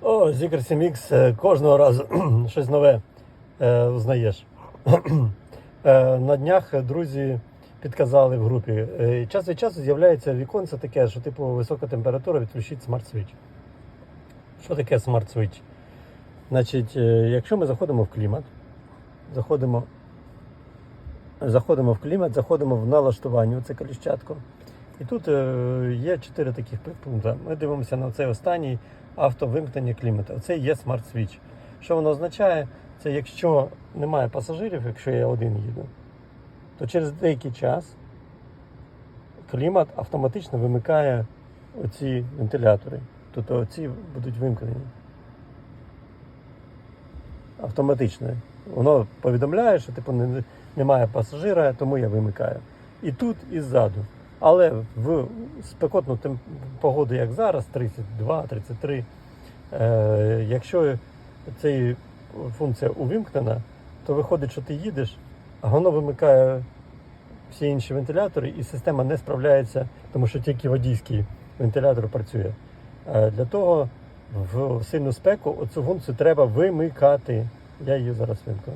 О, Zikr 7X е, кожного разу щось нове е, узнаєш. Е, На днях друзі підказали в групі. Час від часу з'являється віконце таке, що типу висока температура відключить смарт свіч. Що таке смарт свіч? Значить, якщо ми заходимо в клімат, заходимо, заходимо в клімат, заходимо в налаштування, це коліщатко. І тут е, є чотири таких пункти. Ми дивимося на цей останній автовимкнення клімату. Оце є смарт свіч. Що воно означає? Це якщо немає пасажирів, якщо я один їду, то через деякий час клімат автоматично вимикає оці вентилятори. Тобто оці будуть вимкнені. Автоматично. Воно повідомляє, що типу, немає пасажира, тому я вимикаю. І тут, і ззаду. Але в спекотну погоду, як зараз, 32-33, е, якщо ця функція увімкнена, то виходить, що ти їдеш, а воно вимикає всі інші вентилятори, і система не справляється, тому що тільки водійський вентилятор працює. Е, Для того в сильну спеку оцю функцію треба вимикати. Я її зараз вимкну.